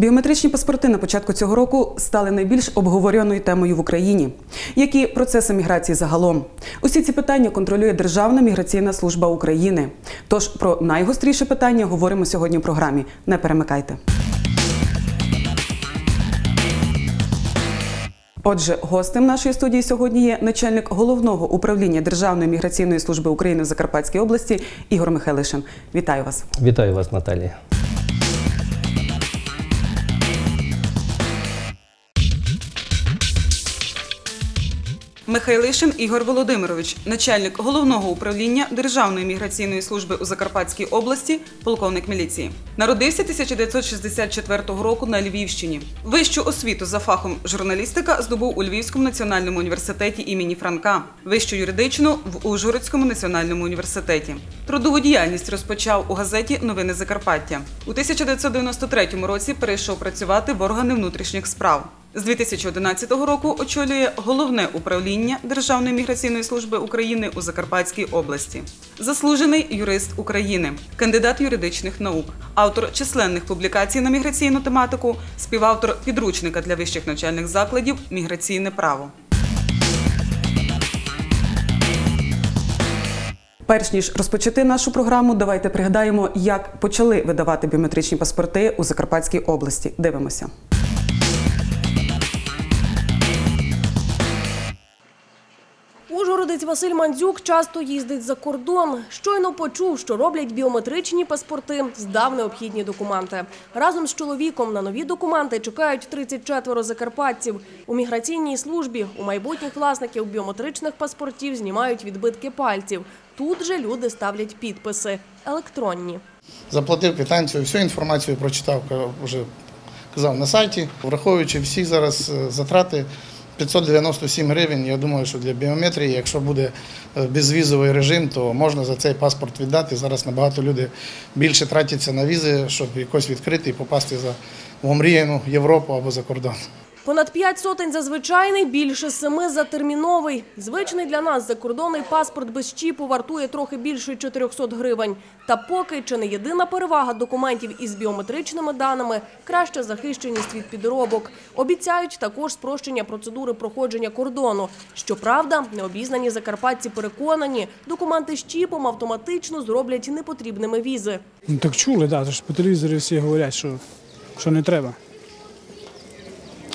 Біометричні паспорти на початку цього року стали найбільш обговореною темою в Україні. Які процеси міграції загалом? Усі ці питання контролює Державна міграційна служба України. Тож про найгостріше питання говоримо сьогодні в програмі. Не перемикайте. Отже, гостем нашої студії сьогодні є начальник головного управління Державної міграційної служби України в Закарпатській області Ігор Михайлишин. Вітаю вас. Вітаю вас, Наталія. Михайлишин Ігор Володимирович, начальник головного управління Державної міграційної служби у Закарпатській області, полковник міліції. Народився 1964 року на Львівщині. Вищу освіту за фахом журналістика здобув у Львівському національному університеті імені Франка, вищу юридичну в Ужгородському національному університеті. Трудову діяльність розпочав у газеті Новини Закарпаття. У 1993 році перейшов працювати в органи внутрішніх справ. З 2011 року очолює головне управління Державної міграційної служби України у Закарпатській області. Заслужений юрист України, кандидат юридичних наук, автор численних публікацій на міграційну тематику, співавтор підручника для вищих навчальних закладів Міграційне право. Перш ніж розпочати нашу програму, давайте пригадаємо, як почали видавати біометричні паспорти у Закарпатській області. Дивимося. Ужгородець Василь Мандзюк часто їздить за кордон. Щойно почув, що роблять біометричні паспорти, здав необхідні документи. Разом з чоловіком на нові документи чекають 34 закарпатців. У міграційній службі у майбутніх власників біометричних паспортів знімають відбитки пальців. Тут же люди ставлять підписи електронні. Заплатив квитанцію, всю інформацію прочитав, вже казав на сайті. Враховуючи всі зараз е, затрати 597 гривень, я думаю, що для біометрії, якщо буде е, безвізовий режим, то можна за цей паспорт віддати. Зараз набагато люди більше тратяться на візи, щоб якось відкрити і попасти за омріяну Європу або за кордон. Понад п'ять сотень за звичайний, більше семи за терміновий. Звичний для нас закордонний паспорт без чіпу вартує трохи більше 400 гривень. Та поки чи не єдина перевага документів із біометричними даними – краща захищеність від підробок. Обіцяють також спрощення процедури проходження кордону. Щоправда, необізнані закарпатці переконані, документи з чіпом автоматично зроблять непотрібними візи. Ну так чули, да, по телевізорі всі говорять, що, що не треба.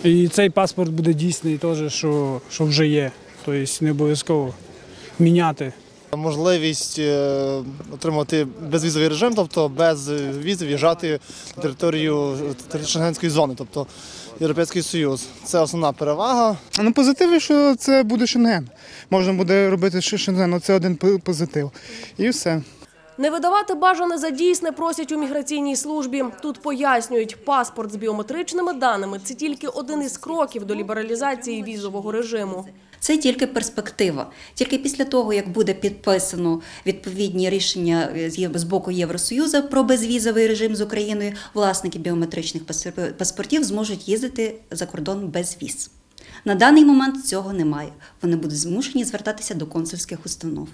І цей паспорт буде дійсний теж, що, що вже є. Тобто не обов'язково міняти. Можливість е, отримати безвізовий режим, тобто без візи в'їжджати на територію Шенгенської зони, тобто Європейський Союз. Це основна перевага. Ну, позитиви, що це буде Шенген. Можна буде робити ще Шенген, оце один позитив. І все. Не видавати бажане за дійсне просять у міграційній службі. Тут пояснюють, паспорт з біометричними даними це тільки один із кроків до лібералізації візового режиму. Це тільки перспектива. Тільки після того, як буде підписано відповідні рішення з Єв- з боку Євросоюзу про безвізовий режим з Україною, власники біометричних паспор- паспортів зможуть їздити за кордон без віз. На даний момент цього немає. Вони будуть змушені звертатися до консульських установ.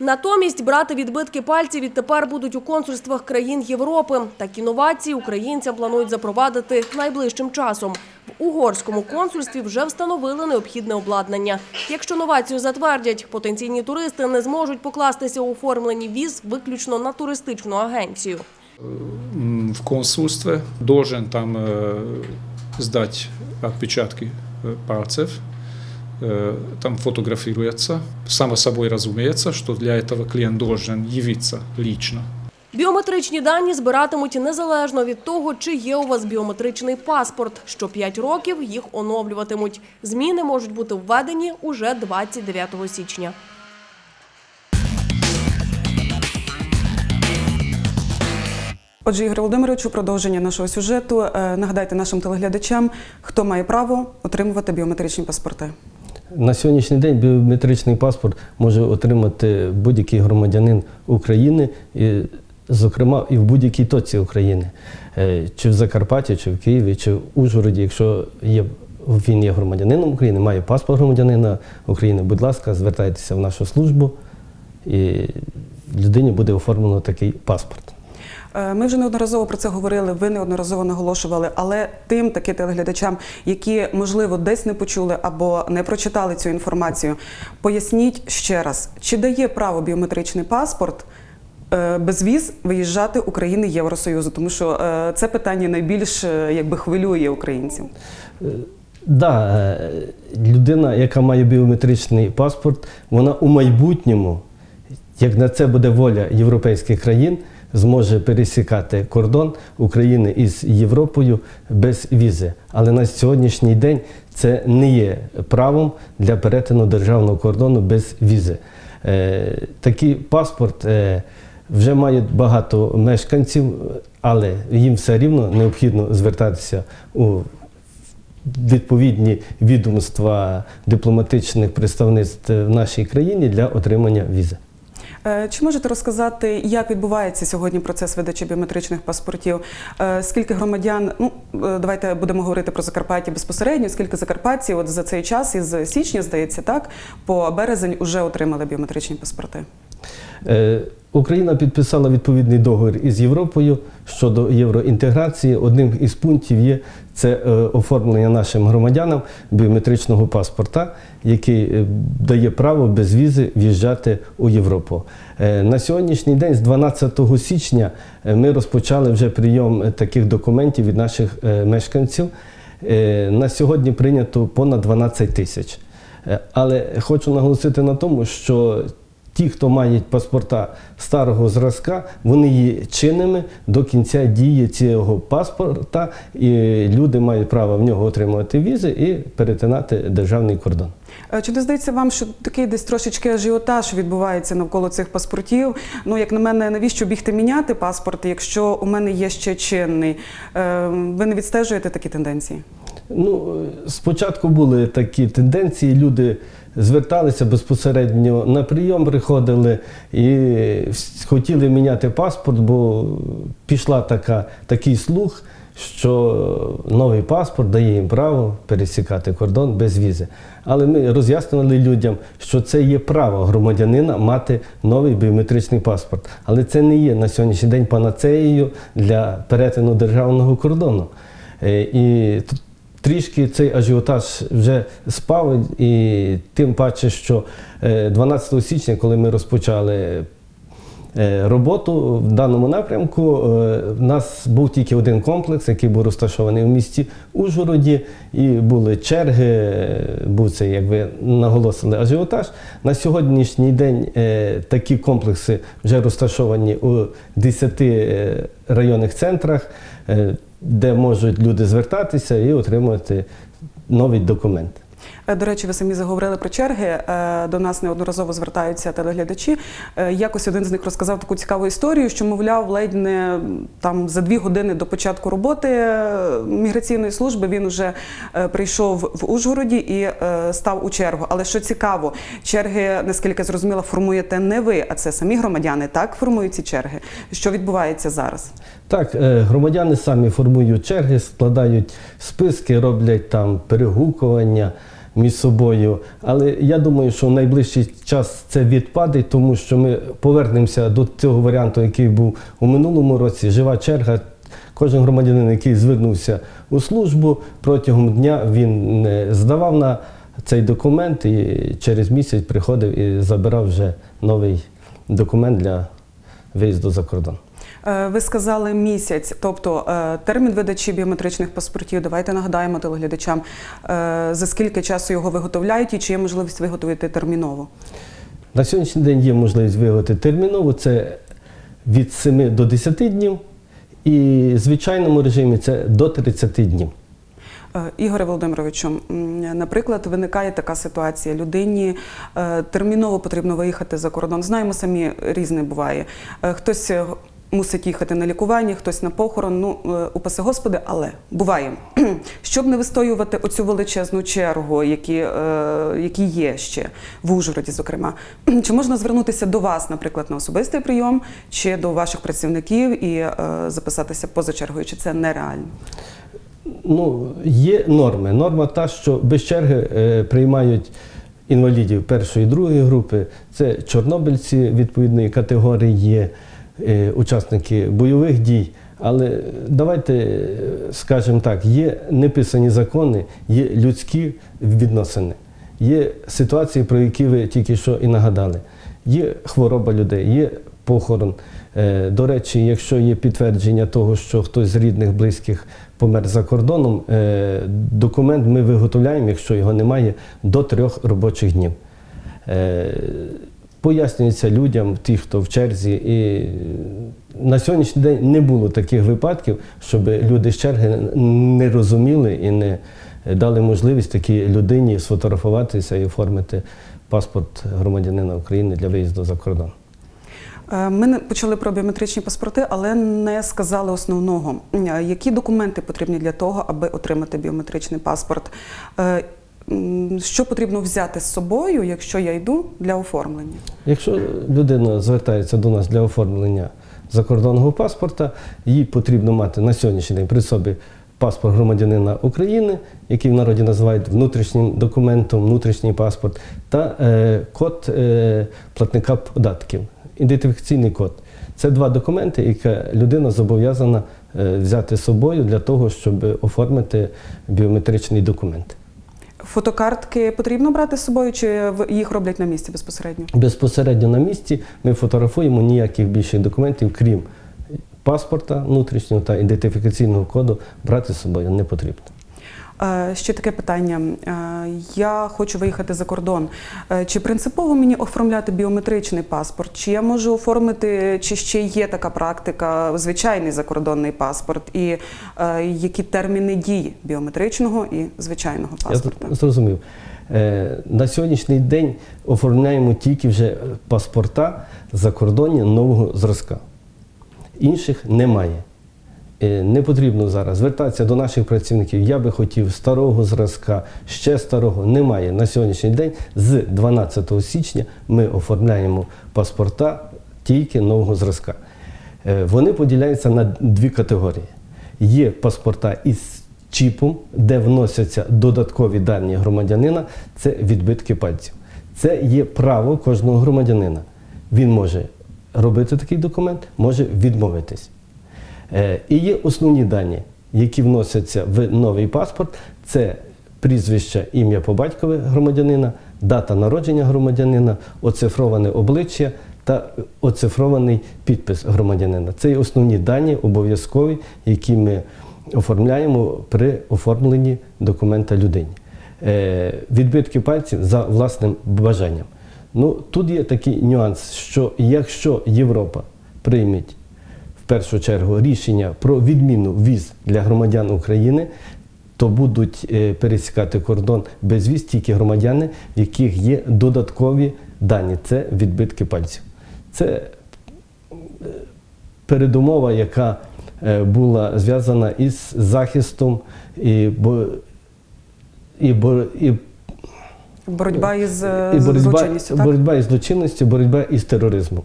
Натомість брати відбитки пальців відтепер будуть у консульствах країн Європи. Такі новації українцям планують запровадити найближчим часом. В угорському консульстві вже встановили необхідне обладнання. Якщо новацію затвердять, потенційні туристи не зможуть покластися у оформленні віз виключно на туристичну агенцію. м, в консульстве должен там э, сдать отпечатки э, пальцев, э, там фотографируется. Само собой разумеется, что для этого клиент должен явиться лично. Біометричні дані збиратимуть незалежно від того, чи є у вас біометричний паспорт. Що 5 років їх оновлюватимуть. Зміни можуть бути введені уже 29 січня. Отже, Ігор Володимирович, у продовження нашого сюжету е, нагадайте нашим телеглядачам, хто має право отримувати біометричні паспорти. На сьогоднішній день біометричний паспорт може отримати будь-який громадянин України, і, зокрема, і в будь-якій точці України, Е, чи в Закарпатті, чи в Києві, чи в Ужгороді, якщо є. Він є громадянином України, має паспорт громадянина України. Будь ласка, звертайтеся в нашу службу, і людині буде оформлено такий паспорт. Е, Ми вже неодноразово про це говорили, ви неодноразово наголошували, але тим таки телеглядачам, які можливо десь не почули або не прочитали цю інформацію, поясніть ще раз, чи дає право біометричний паспорт е, без віз виїжджати України Євросоюзу, тому що е, це питання найбільш якби хвилює українців. Да, людина, яка має біометричний паспорт, вона у майбутньому, як на це буде воля європейських країн, зможе пересікати кордон України із Європою без візи. Але на сьогоднішній день це не є правом для перетину державного кордону без візи. Е, Такий паспорт е, вже має багато мешканців, але їм все рівно необхідно звертатися у відповідні відомства дипломатичних представництв в нашій країні для отримання візи. Е, Чи можете розказати, як відбувається сьогодні процес видачі біометричних паспортів? Е, Скільки громадян, ну е, давайте будемо говорити про Закарпаття безпосередньо, скільки закарпатців от за цей час із січня, здається, так, по березень вже отримали біометричні паспорти? Україна підписала відповідний договір із Європою щодо євроінтеграції. Одним із пунктів є це е, оформлення нашим громадянам біометричного паспорта, який е, дає право без візи в'їжджати у Європу. Е, На сьогоднішній день, з 12 січня, ми розпочали вже прийом таких документів від наших мешканців. На сьогодні прийнято понад 12 тисяч. Але хочу наголосити на тому, що ті, хто мають паспорта старого зразка, вони є чинними до кінця дії цього паспорта, і люди мають право в нього отримувати візи і перетинати державний кордон. Е, Чи не здається вам, що такий десь трошечки ажіотаж відбувається навколо цих паспортів? Ну, як на мене, навіщо бігти міняти паспорт, якщо у мене є ще чинний? Е, Ви не відстежуєте такі тенденції? Ну, спочатку були такі тенденції, люди зверталися безпосередньо на прийом, приходили і хотіли міняти паспорт, бо пішла така, такий слух, що новий паспорт дає їм право пересікати кордон без візи. Але ми роз'яснювали людям, що це є право громадянина мати новий біометричний паспорт. Але це не є на сьогоднішній день панацеєю для перетину державного кордону. Е, І трішки цей ажіотаж вже спав, і тим паче, що е, 12 січня, коли ми розпочали е, роботу в даному напрямку, е, в нас був тільки один комплекс, який був розташований в місті Ужгороді, і були черги, е, був цей, як ви наголосили, ажіотаж. На сьогоднішній день е, такі комплекси вже розташовані у 10 е, районних центрах, е, де можуть люди звертатися і отримувати новий документ. Е, До речі, ви самі заговорили про черги. Е, До нас неодноразово звертаються телеглядачі. Е, Якось один з них розказав таку цікаву історію, що, мовляв, ледь не там за дві години до початку роботи міграційної служби він вже е, прийшов в Ужгороді і став у чергу. Але що цікаво, черги, наскільки зрозуміло, формуєте не ви, а це самі громадяни. Так формують ці черги. Що відбувається зараз? Так, громадяни самі формують черги, складають списки, роблять там перегукування між собою. Але я думаю, що в найближчий час це відпадить, тому що ми повернемося до цього варіанту, який був у минулому році. Жива черга. Кожен громадянин, який звернувся у службу, протягом дня він не здавав на цей документ і через місяць приходив і забирав вже новий документ для виїзду за кордон. Е, Ви сказали місяць, тобто е, термін видачі біометричних паспортів. Давайте нагадаємо телеглядачам, е, за скільки часу його виготовляють і чи є можливість виготовити терміново. На сьогоднішній день є можливість виготовити терміново, це від 7 до 10 днів, і в звичайному режимі це до 30 днів. Ігоре Володимировичу, наприклад, виникає така ситуація. Людині терміново потрібно виїхати за кордон. Знаємо, самі різне буває. Хтось мусить їхати на лікування, хтось на похорон. Ну, е, упаси Господи, але буває. Щоб не вистоювати оцю величезну чергу, які, е, які є ще в Ужгороді, зокрема, чи можна звернутися до вас, наприклад, на особистий прийом, чи до ваших працівників і е, записатися поза чергою, чи це нереально? Ну, є норми. Норма та, що без черги е, приймають інвалідів першої і другої групи. Це чорнобильці відповідної категорії, учасники бойових дій. Але давайте е, скажемо так: є неписані закони, є людські відносини, є ситуації, про які ви тільки що і нагадали. Є хвороба людей, є похорон. Е, До речі, якщо є підтвердження того, що хтось з рідних, близьких помер за кордоном, е, документ ми виготовляємо, якщо його немає, до трьох робочих днів. Е, Пояснюється людям, ті, хто в черзі, і на сьогоднішній день не було таких випадків, щоб люди з черги не розуміли і не дали можливість такій людині сфотографуватися і оформити паспорт громадянина України для виїзду за кордон. Е, Ми почали про біометричні паспорти, але не сказали основного. Е, Які документи потрібні для того, аби отримати біометричний паспорт? Що потрібно взяти з собою, якщо я йду для оформлення? Якщо людина звертається до нас для оформлення закордонного паспорта, їй потрібно мати на сьогоднішній день при собі паспорт громадянина України, який в народі називають внутрішнім документом, внутрішній паспорт, та е, код е, платника податків, ідентифікаційний код. Це два документи, які людина зобов'язана е, взяти з собою для того, щоб оформити біометричний документ. Фотокартки потрібно брати з собою, чи їх роблять на місці безпосередньо? Безпосередньо на місці ми фотографуємо ніяких більших документів, крім паспорта внутрішнього та ідентифікаційного коду, брати з собою не потрібно. Е, Ще таке питання. Е, Я хочу виїхати за кордон. Е, Чи принципово мені оформляти біометричний паспорт? Чи я можу оформити, чи ще є така практика, звичайний закордонний паспорт? І які терміни дії біометричного і звичайного паспорта? Я зрозумів. На сьогоднішній день оформляємо тільки вже паспорта закордонні нового зразка. Інших немає. Е, Не потрібно зараз звертатися до наших працівників. Я би хотів старого зразка, ще старого. Немає. На сьогоднішній день з 12 січня ми оформляємо паспорта тільки нового зразка. Е, Вони поділяються на дві категорії. Є паспорта із чіпом, де вносяться додаткові дані громадянина, це відбитки пальців. Це є право кожного громадянина. Він може робити такий документ, може відмовитись. Е, І є основні дані, які вносяться в новий паспорт. Це прізвище, ім'я по батькові громадянина, дата народження громадянина, оцифроване обличчя та оцифрований підпис громадянина. Це є основні дані обов'язкові, які ми оформляємо при оформленні документа людині. Е, Відбитки пальців за власним бажанням. Ну, тут є такий нюанс, що якщо Європа прийме першу чергу рішення про відміну віз для громадян України, то будуть е, пересікати кордон без віз тільки громадяни, в яких є додаткові дані. Це відбитки пальців. Це е, передумова, яка е, була зв'язана із захистом і, бо, і, і Боротьба із і боротьба, злочинністю, так? боротьба із злочинністю, боротьба із тероризмом.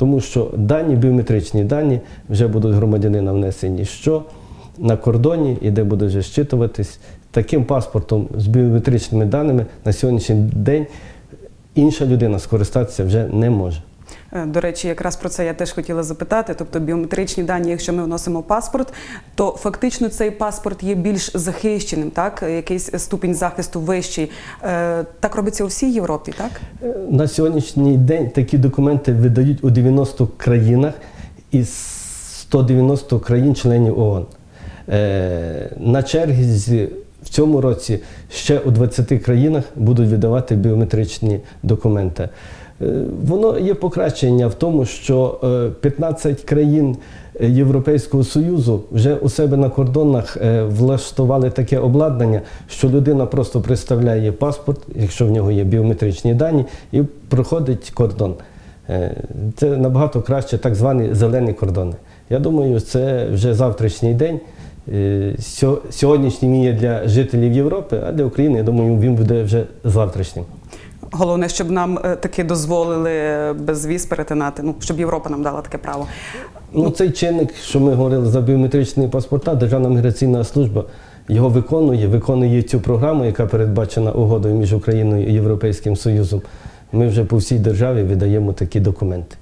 Тому що дані, біометричні дані вже будуть громадянина внесені що на кордоні, і де буде вже щитуватись. Таким паспортом з біометричними даними на сьогоднішній день інша людина скористатися вже не може. Е, До речі, якраз про це я теж хотіла запитати. Тобто біометричні дані, якщо ми вносимо паспорт, то фактично цей паспорт є більш захищеним, так? Якийсь ступінь захисту вищий. Е, Так робиться у всій Європі, так? Е, На сьогоднішній день такі документи видають у 90 країнах із 190 країн-членів ООН. На черзі в цьому році ще у 20 країнах будуть видавати біометричні документи. Е, Воно є покращення в тому, що е, 15 країн Європейського Союзу вже у себе на кордонах е, влаштували таке обладнання, що людина просто представляє паспорт, якщо в нього є біометричні дані, і проходить кордон. Е, Це набагато краще так звані зелені кордони. Я думаю, це вже завтрашній день. Е, Сьогоднішній він є для жителів Європи, а для України, я думаю, він буде вже завтрашнім. Головне, щоб нам е, таки дозволили безвіз перетинати, ну щоб Європа нам дала таке право. Ну, цей чинник, що ми говорили за біометричні паспорта, Державна міграційна служба його виконує, виконує цю програму, яка передбачена угодою між Україною і Європейським Союзом. Ми вже по всій державі видаємо такі документи.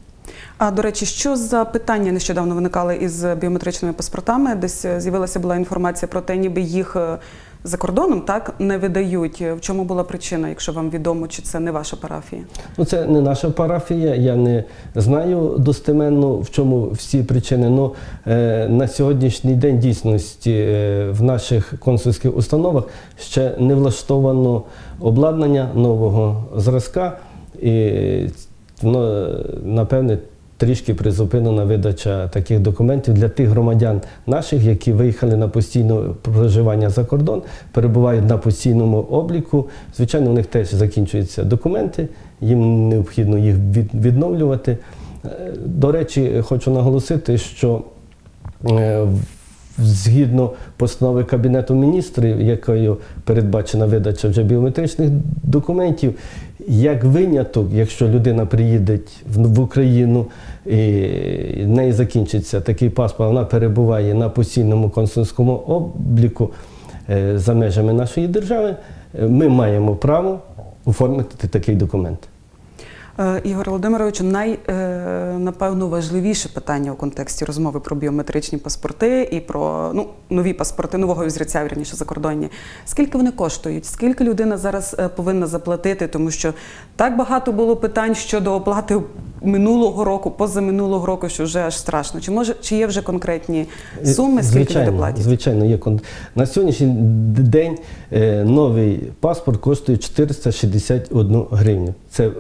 А до речі, що за питання нещодавно виникали із біометричними паспортами? Десь е, з'явилася була інформація про те, ніби їх е, за кордоном так не видають. В чому була причина, якщо вам відомо, чи це не ваша парафія? Ну, це не наша парафія, я не знаю достеменно, в чому всі причини. Ну, е, на сьогоднішній день дійсності е, в наших консульських установах ще не влаштовано обладнання нового зразка, і воно, напевне, трішки призупинена видача таких документів для тих громадян наших, які виїхали на постійне проживання за кордон, перебувають на постійному обліку. Звичайно, у них теж закінчуються документи, їм необхідно їх відновлювати. Е, До речі, хочу наголосити, що е, в- згідно постанови Кабінету міністрів, якою передбачена видача вже біометричних документів, як виняток, якщо людина приїде в Україну і в неї закінчиться такий паспорт, вона перебуває на постійному консульському обліку е, за межами нашої держави, е, ми маємо право оформити такий документ. Е, Ігор Володимировичу, най е, напевно важливіше питання у контексті розмови про біометричні паспорти і про ну нові паспорти нового взірця, вірніше закордонні. Скільки вони коштують? Скільки людина зараз е, повинна заплатити? Тому що так багато було питань щодо оплати минулого року, позаминулого року, що вже аж страшно. Чи може чи є вже конкретні суми? Скільки люди платять? Звичайно, є на сьогоднішній день новий паспорт коштує 461 гривню. Це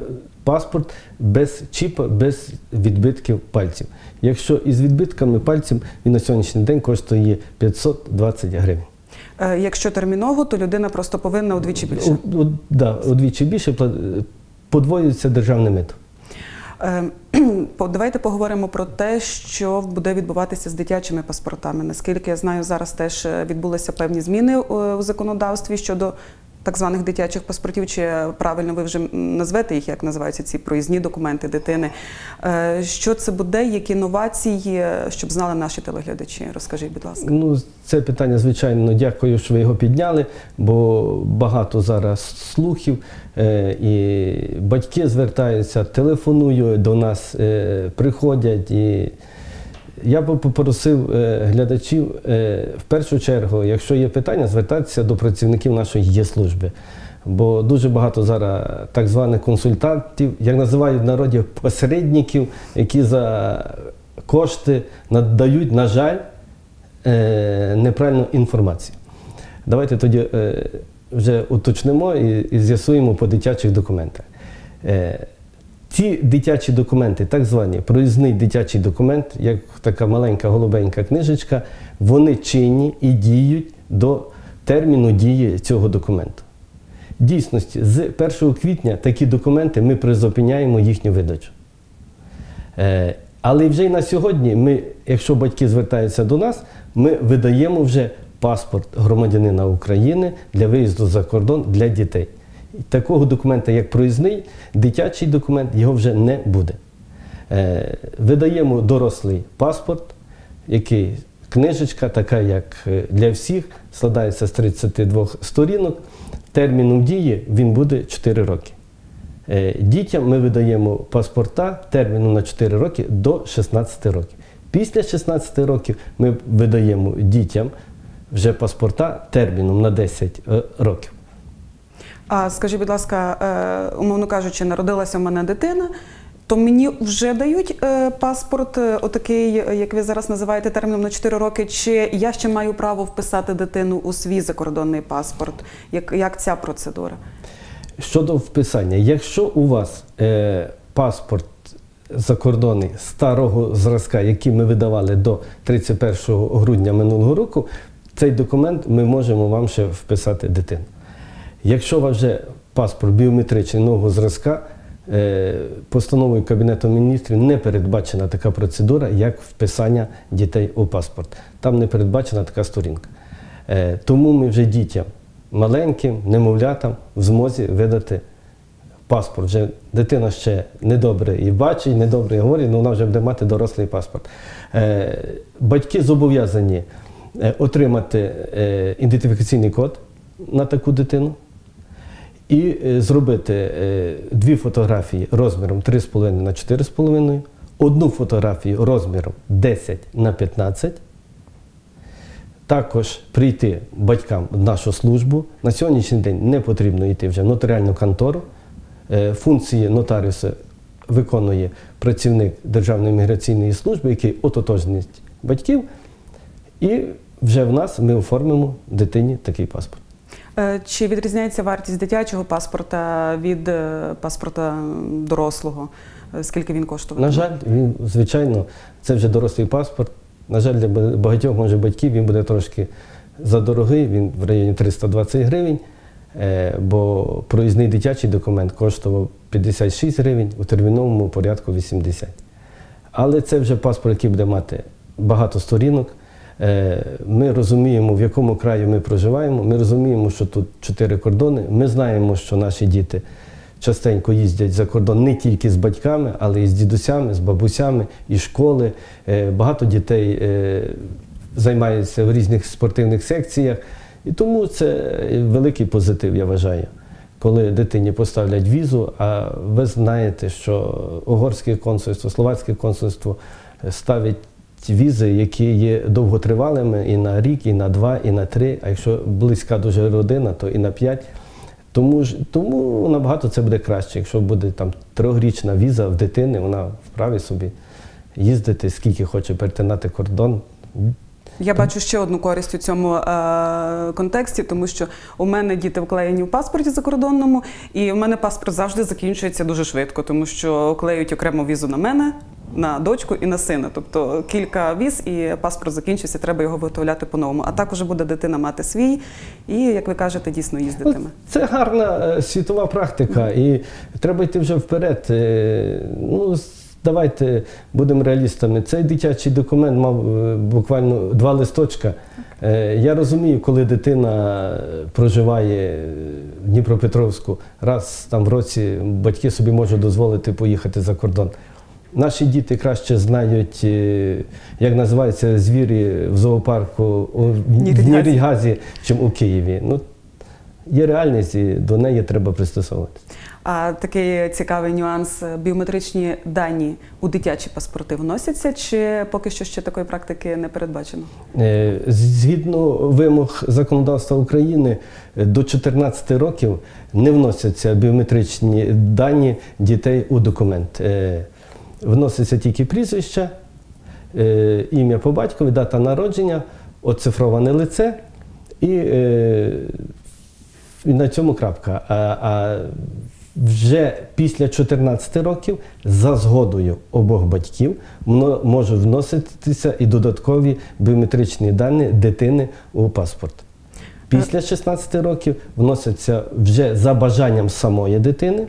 паспорт без чіпа, без відбитків пальців. Якщо із відбитками пальців, він на сьогоднішній день коштує 520 гривень. Е, Якщо терміново, то людина просто повинна удвічі більше. У- да, удвічі більше подвоюється державне мито. Е, Давайте поговоримо про те, що буде відбуватися з дитячими паспортами. Наскільки я знаю, зараз теж е, відбулися певні зміни у законодавстві щодо так званих дитячих паспортів. Чи правильно ви вже назвете їх, як називаються ці проїзні документи дитини? Е, Що це буде? Які новації, щоб знали наші телеглядачі? Розкажіть, будь ласка. Ну, це питання, звичайно, дякую, що ви його підняли, бо багато зараз слухів, е, і батьки звертаються, телефонують до нас, е, приходять. І я би попросив е, глядачів е, в першу чергу, якщо є питання, звертатися до працівників нашої є-служби. Бо дуже багато зараз так званих консультантів, як називають в народі посередників, які за кошти надають, на жаль, е, неправильну інформацію. Давайте тоді вже уточнимо і з'ясуємо по дитячих документах. Ці дитячі документи, так звані проїзний дитячий документ, як така маленька голубенька книжечка, вони чинні і діють до терміну дії цього документу. Дійсності, з 1 квітня такі документи ми призупиняємо їхню видачу. Е, Але вже й на сьогодні, ми, якщо батьки звертаються до нас, ми видаємо вже паспорт громадянина України для виїзду за кордон для дітей. Такого документа, як проїзний, дитячий документ, його вже не буде. Е, Видаємо дорослий паспорт, який книжечка, така як е, для всіх, складається з 32 сторінок. Терміном дії він буде 4 роки. Е, Дітям ми видаємо паспорта терміном на 4 роки до 16 років. Після 16 років ми видаємо дітям вже паспорта терміном на 10 е, років. А скажіть, будь ласка, е, умовно кажучи, народилася в мене дитина, то мені вже дають е, паспорт, е, отакий, як ви зараз називаєте, терміном на 4 роки, чи я ще маю право вписати дитину у свій закордонний паспорт? Як, як ця процедура? Щодо вписання, якщо у вас е, паспорт закордонний старого зразка, який ми видавали до 31 грудня минулого року, цей документ ми можемо вам ще вписати дитину. Якщо у вас вже паспорт біометричний нового зразка, е, постановою Кабінету міністрів не передбачена така процедура, як вписання дітей у паспорт. Там не передбачена така сторінка. Е, Тому ми вже дітям маленьким, немовлятам в змозі видати паспорт. Вже дитина ще недобре і бачить, недобре і говорить, але вона вже буде мати дорослий паспорт. Е, Батьки зобов'язані отримати ідентифікаційний код на таку дитину і е, зробити е, дві фотографії розміром 3,5 на 4,5, одну фотографію розміром 10 на 15. Також прийти батькам в нашу службу. На сьогоднішній день не потрібно йти вже в нотаріальну контору. Е, Функції нотаріуса виконує працівник Державної міграційної служби, який ототожність батьків. І вже в нас ми оформимо дитині такий паспорт. Е, Чи відрізняється вартість дитячого паспорта від е, паспорта дорослого? Е, Скільки він коштує? На жаль, він, звичайно, це вже дорослий паспорт. На жаль, для багатьох може батьків він буде трошки задорогий, він в районі 320 гривень, бо проїзний дитячий документ коштував 56 гривень, у терміновому порядку 80. Але це вже паспорт, який буде мати багато сторінок. Е, Ми розуміємо, в якому краю ми проживаємо. Ми розуміємо, що тут чотири кордони. Ми знаємо, що наші діти частенько їздять за кордон не тільки з батьками, але й з дідусями, з бабусями, і школи. Е, Багато дітей е, займаються в різних спортивних секціях. І тому це великий позитив, я вважаю. Коли дитині поставлять візу, а ви знаєте, що угорське консульство, словацьке консульство ставить візи, які є довготривалими і на рік, і на два, і на три. А якщо близька дуже родина, то і на п'ять. Тому ж тому набагато це буде краще. Якщо буде там трьохрічна віза в дитини, вона вправі собі їздити, скільки хоче перетинати кордон. Я бачу ще одну користь у цьому е, контексті, тому що у мене діти вклеєні в паспорті закордонному, і у мене паспорт завжди закінчується дуже швидко, тому що клеють окрему візу на мене, на дочку і на сина. Тобто кілька віз, і паспорт закінчився, треба його виготовляти по-новому. А також буде дитина мати свій, і, як ви кажете, дійсно їздитиме. Це гарна е, світова практика, і треба йти вже вперед. Е, Ну, давайте будемо реалістами. Цей дитячий документ мав е, буквально два листочка. Я розумію, коли дитина проживає в Дніпропетровську, раз там в році батьки собі можуть дозволити поїхати за кордон. Наші діти краще знають, е, як називаються звірі в зоопарку в. Нірідгазі, чим у Києві. Ну, є реальність, і до неї треба пристосовуватися. А такий цікавий нюанс: біометричні дані у дитячі паспорти вносяться, чи поки що ще такої практики не передбачено? Е, Згідно вимог законодавства України, е, до 14 років не вносяться біометричні дані дітей у документ. Вноситься тільки прізвище, е, ім'я по батькові, дата народження, оцифроване лице і, е, і на цьому крапка. А, а вже після 14 років за згодою обох батьків можуть вноситися і додаткові біометричні дані дитини у паспорт. Після 16 років вносяться вже за бажанням самої дитини,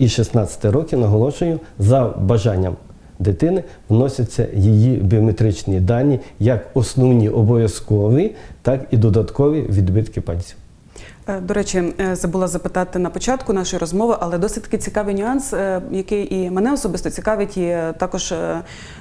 і 16 років, наголошую, за бажанням дитини вносяться її біометричні дані як основні обов'язкові, так і додаткові відбитки пальців. Е, До речі, е, забула запитати на початку нашої розмови, але досить таки цікавий нюанс, е, який і мене особисто цікавить, і також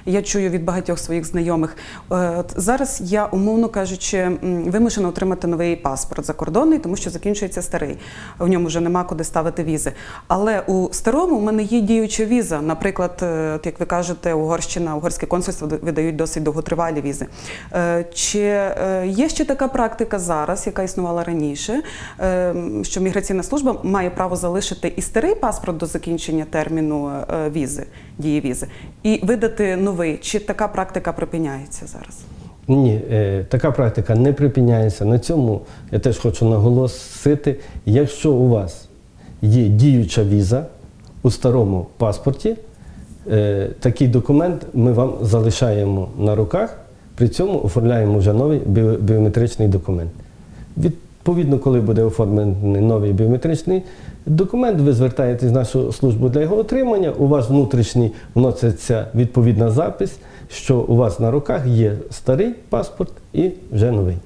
я чую від багатьох своїх знайомих. От зараз я, умовно кажучи, вимушена отримати новий паспорт закордонний, тому що закінчується старий. В ньому вже нема куди ставити візи. Але у старому в мене є діюча віза. Наприклад, як ви кажете, Угорщина, угорське консульство видають досить довготривалі візи. Чи є ще така практика зараз, яка існувала раніше, що міграційна служба має право залишити і старий паспорт до закінчення терміну е, візи, дії візи, і видати новий? Чи така практика припиняється зараз? Ні, е, така практика не припиняється. На цьому я теж хочу наголосити, якщо у вас є діюча віза у старому паспорті, е, такий документ ми вам залишаємо на руках, при цьому оформляємо вже новий біо- біометричний документ. Відповідно, коли буде оформлений новий біометричний документ, ви звертаєтесь в нашу службу для його отримання. У вас внутрішній вноситься відповідна запис, що у вас на руках є старий паспорт і вже новий.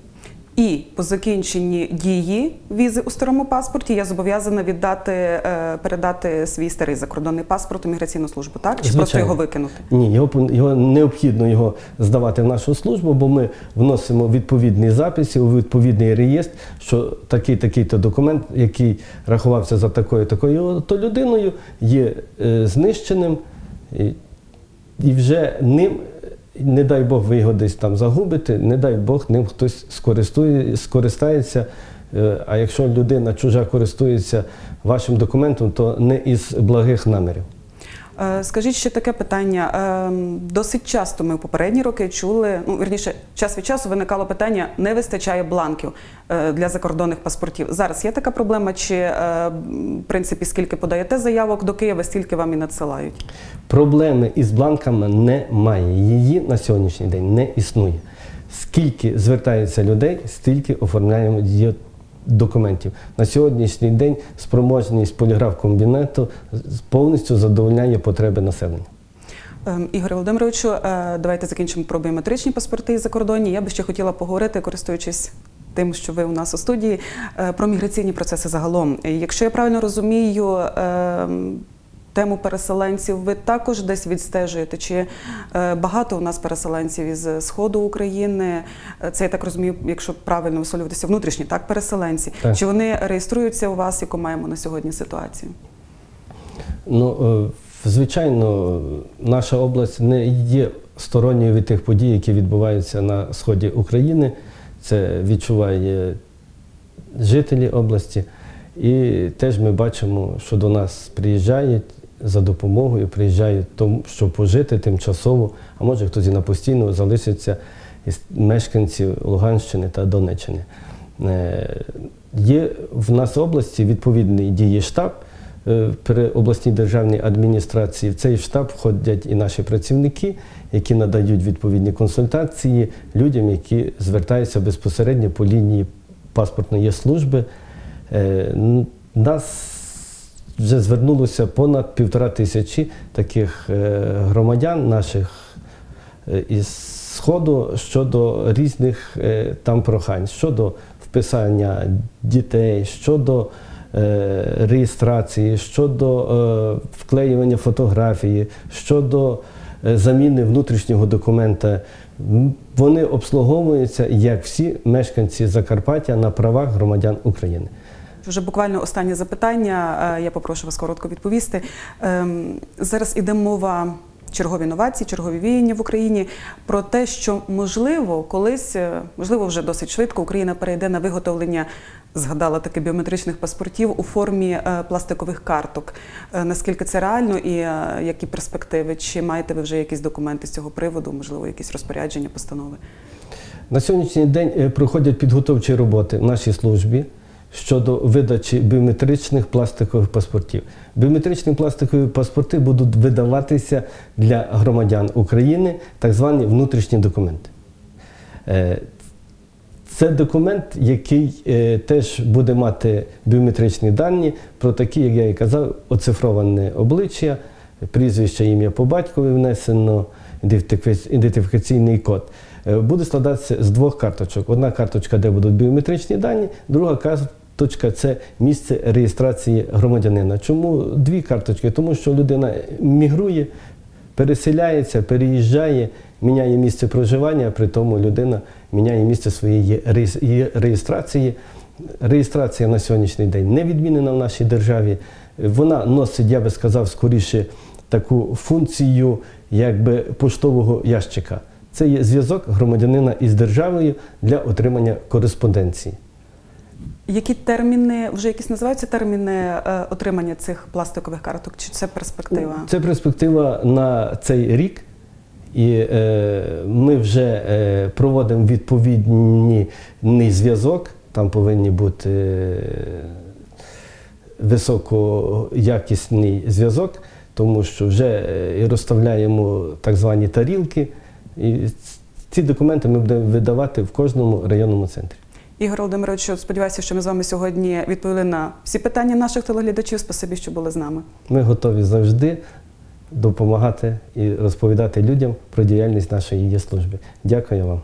І по закінченні дії візи у старому паспорті я зобов'язана віддати, е, передати свій старий закордонний паспорт у міграційну службу, так? Чи просто його викинути? Ні, його, його необхідно його здавати в нашу службу, бо ми вносимо відповідні записи у відповідний реєстр, що такий такий то документ, який рахувався за такою такою то людиною, є е, знищеним. І і вже ним, не дай Бог, ви його десь там загубите, не дай Бог, ним хтось скористається. Е, А якщо людина чужа користується вашим документом, то не із благих намірів. Е, Скажіть ще таке питання. Ем, Досить часто ми в попередні роки чули, ну вірніше, час від часу виникало питання: не вистачає бланків е, для закордонних паспортів. Зараз є така проблема, чи е, в принципі скільки подаєте заявок до Києва, стільки вам і надсилають? Проблеми із бланками немає. Її на сьогоднішній день не існує. Скільки звертається людей, стільки оформляємо її документів. На сьогоднішній день спроможність поліграф-комбінету повністю задовольняє потреби населення. Ем, Ігоре Володимировичу, е, давайте закінчимо про біометричні паспорти закордонні. Я би ще хотіла поговорити, користуючись тим, що ви у нас у студії, е, про міграційні процеси загалом. Якщо я правильно розумію, ем, тему переселенців ви також десь відстежуєте? Чи е, багато у нас переселенців із сходу України? Е, Це я так розумію, якщо правильно висловлюватися, внутрішні так переселенці. Так. Чи вони реєструються у вас, яку маємо на сьогодні ситуацію? Ну, е, звичайно, наша область не є сторонньою від тих подій, які відбуваються на сході України. Це відчуває жителі області. І теж ми бачимо, що до нас приїжджають за допомогою, приїжджають тому, щоб пожити тимчасово, а може хтось і на постійно залишиться із мешканців Луганщини та Донеччини. Е, Є в нас області відповідний діє штаб е, при обласній державній адміністрації. В цей штаб входять і наші працівники, які надають відповідні консультації людям, які звертаються безпосередньо по лінії паспортної служби. Е, Нас вже звернулося понад півтора тисячі таких е, громадян наших е, із Сходу щодо різних е, там прохань, щодо вписання дітей, щодо реєстрації, щодо вклеювання фотографії, щодо заміни внутрішнього документа. Вони обслуговуються як всі мешканці Закарпаття на правах громадян України. Вже буквально останнє запитання. е, Я попрошу вас коротко відповісти. Ем, Зараз іде мова чергові новації, чергові віяння в Україні про те, що можливо колись, е, можливо, вже досить швидко Україна перейде на виготовлення. Згадала таки біометричних паспортів у формі е, пластикових карток. Наскільки це реально і які перспективи? Чи маєте ви вже якісь документи з цього приводу? Можливо, якісь розпорядження, постанови? На сьогоднішній день проходять підготовчі роботи в нашій службі щодо видачі біометричних пластикових паспортів. Біометричні пластикові паспорти будуть видаватися для громадян України, так звані внутрішні документи. Е, Це документ, який е, теж буде мати біометричні дані про такі, як я і казав, оцифроване обличчя, прізвище, ім'я по батькові внесено, ідентифікаційний код. Е, Буде складатися з двох карточок. Одна карточка, де будуть біометричні дані, друга карточка це місце реєстрації громадянина. Чому дві карточки? Тому що людина мігрує, переселяється, переїжджає, міняє місце проживання, при тому людина міняє місце своєї реєстрації. Реєстрація на сьогоднішній день не відмінена в нашій державі. Вона носить, я би сказав, скоріше таку функцію якби поштового ящика. Це є зв'язок громадянина із державою для отримання кореспонденції. Які терміни, вже якісь називаються терміни е, отримання цих пластикових карток? Чи це перспектива? Це перспектива на цей рік, і е, ми вже е, проводимо відповідний зв'язок. Там повинні бути е, високоякісний зв'язок, тому що вже е, і розставляємо так звані тарілки. І ці документи ми будемо видавати в кожному районному центрі. Ігор Володимирович, сподіваюся, що ми з вами сьогодні відповіли на всі питання наших телеглядачів. Спасибі, що були з нами. Ми готові завжди допомагати і розповідати людям про діяльність нашої служби. Дякую вам.